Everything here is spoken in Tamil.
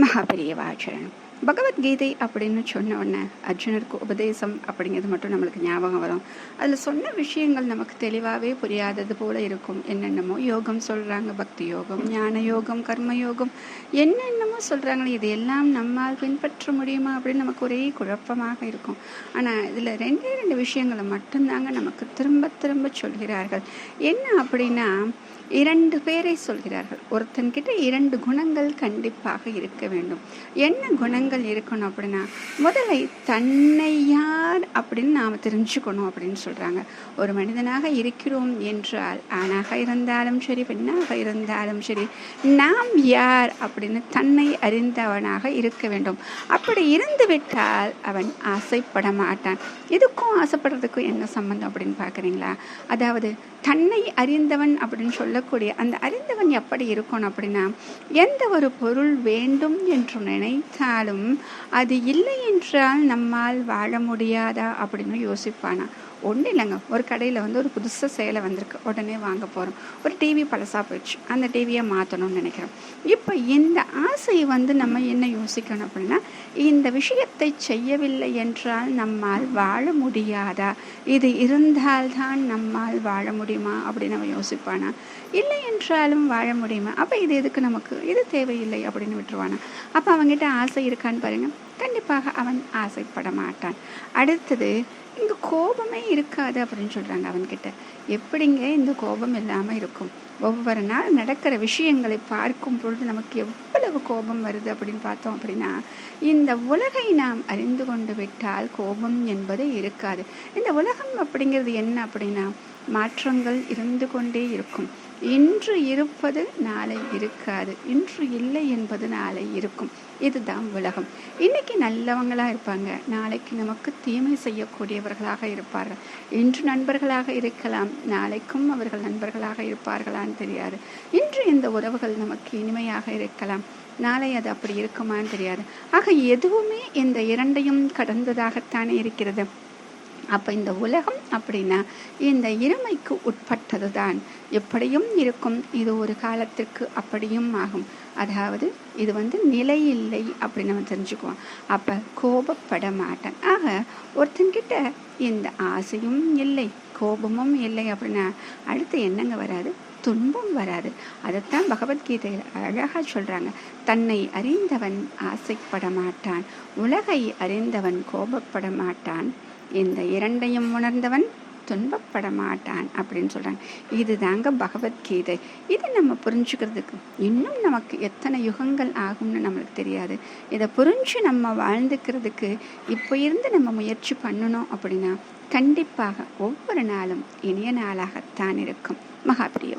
महापरिवाचरण பகவத்கீதை அப்படின்னு சொன்ன உடனே அர்ஜுனருக்கு உபதேசம் அப்படிங்கிறது மட்டும் நம்மளுக்கு ஞாபகம் வரும். அதில் சொன்ன விஷயங்கள் நமக்கு தெளிவாகவே புரியாதது போல இருக்கும். என்னென்னமோ யோகம் சொல்கிறாங்க பக்தி யோகம் ஞான யோகம் கர்ம யோகம் என்னென்னமோ சொல்கிறாங்களே இது எல்லாம் நம்மால் பின்பற்ற முடியுமா அப்படின்னு நமக்கு ஒரே குழப்பமாக இருக்கும். ஆனால் இதில் ரெண்டே ரெண்டு விஷயங்களை மட்டும்தாங்க நமக்கு திரும்ப திரும்ப சொல்கிறார்கள். என்ன அப்படின்னா இரண்டு பேரை சொல்கிறார்கள். ஒருத்தன்கிட்ட இரண்டு குணங்கள் கண்டிப்பாக இருக்க வேண்டும். என்ன குணங்கள்? இருக்கணும் அப்படின்னா முதலை தன்னை யார் அப்படின்னு நாம் தெரிஞ்சுக்கணும் அப்படின்னு சொல்கிறாங்க ஒரு மனிதனாக இருக்கிறோம் என்றால் ஆணாக இருந்தாலும் சரி பெண்ணாக இருந்தாலும் சரி நாம் யார் அப்படின்னு தன்னை அறிந்தவனாக இருக்க வேண்டும். அப்படி இருந்து விட்டால் அவன் ஆசைப்பட மாட்டான். இதுக்கும் ஆசைப்படுறதுக்கும் என்ன சம்பந்தம் அப்படின்னு பார்க்குறீங்களா? அதாவது தன்னை அறிந்தவன் அப்படின்னு சொல்லக்கூடிய அந்த அறிந்தவன் எப்படி இருக்கணும் அப்படின்னா எந்த ஒரு பொருள் வேண்டும் என்று நினைத்தாலும் அது இல்லை என்றால் நம்மால் வாழ முடியாதா அப்படின்னு யோசிப்பானா? ஒன்றும் இல்லைங்க. ஒரு கடையில் வந்து ஒரு புதுசாக சேலை வந்திருக்கு. உடனே வாங்க போகிறோம் ஒரு டிவி பழசாக போயிடுச்சு. அந்த டிவியை மாற்றணும்னு நினைக்கிறோம். இப்போ இந்த ஆசையை வந்து நம்ம என்ன யோசிக்கணும் அப்படின்னா இந்த விஷயத்தை செய்யவில்லை என்றால் நம்மால் வாழ முடியாதா? இது இருந்தால்தான் நம்மால் வாழ முடியுமா? அப்படின்னு நம்ம யோசிப்பானா? இல்லை என்றாலும் வாழ முடியுமா? அப்போ இது எதுக்கு நமக்கு? இது தேவையில்லை அப்படின்னு விட்டுருவானா? அப்போ அவங்ககிட்ட ஆசை இருக்கான்னு பாருங்கள் கண்டிப்பாக அவன் ஆசைப்பட மாட்டான். அடுத்தது இங்கே கோபமே இருக்காது அப்படின்னு சொல்கிறாங்க அவன்கிட்ட. எப்படிங்க இந்த கோபம் இல்லாமல் இருக்கும்? ஒவ்வொரு நாள் நடக்கிற விஷயங்களை பார்க்கும் பொழுது நமக்கு எவ்வளவு கோபம் வருது அப்படின்னு பார்த்தோம் அப்படின்னா இந்த உலகை நாம் அறிந்து கொண்டு விட்டால் கோபம் என்பது இருக்காது. இந்த உலகம் அப்படிங்கிறது என்ன அப்படின்னா மாற்றங்கள் இருந்து கொண்டே இருக்கும். இன்று இருப்பது நாளை இருக்காது. இன்று இல்லை என்பது நாளை இருக்கும். இதுதான் உலகம். இன்னைக்கு நல்லவங்களாக இருப்பாங்க. நாளைக்கு நமக்கு தீமை செய்யக்கூடியவர்களாக இருப்பார்கள். இன்று நண்பர்களாக இருக்கலாம். நாளைக்கும் அவர்கள் நண்பர்களாக இருப்பார்களான்னு தெரியாது. இன்று இந்த உறவுகள் நமக்கு இனிமையாக இருக்கலாம். நாளை அது அப்படி இருக்குமான்னு தெரியாது. ஆக எதுவுமே இந்த இரண்டையும் கடந்ததாகத்தானே இருக்கிறது. அப்போ இந்த உலகம் அப்படின்னா இந்த இருமைக்கு உட்பட்டது தான் எப்படியும் இருக்கும். இது ஒரு காலத்திற்கு அப்படியும் ஆகும். அதாவது இது வந்து நிலை இல்லை அப்படின்னு நம்ம தெரிஞ்சுக்குவோம். அப்போ கோபப்பட மாட்டேன். ஆக ஒருத்தன்கிட்ட இந்த ஆசையும் இல்லை கோபமும் இல்லை அப்படின்னா அடுத்து என்னங்க வராது? துன்பம் வராது. அதைத்தான் பகவத்கீதையில் அழகாக சொல்கிறாங்க தன்னை அறிந்தவன் ஆசைப்பட மாட்டான். உலகை அறிந்தவன் கோபப்பட மாட்டான். இந்த இரண்டையும் உணர்ந்தவன் துன்பப்பட மாட்டான் அப்படின்னு சொல்கிறாங்க இது தாங்க பகவத்கீதை. இதை நம்ம புரிஞ்சுக்கிறதுக்கு இன்னும் நமக்கு எத்தனை யுகங்கள் ஆகும்னு நம்மளுக்கு தெரியாது. இதை புரிஞ்சு நம்ம வாழ்ந்துக்கிறதுக்கு இப்போ இருந்து நம்ம முயற்சி பண்ணணும் அப்படின்னா கண்டிப்பாக ஒவ்வொரு நாளும் இனிய நாளாகத்தான் இருக்கும். மகாபிரிய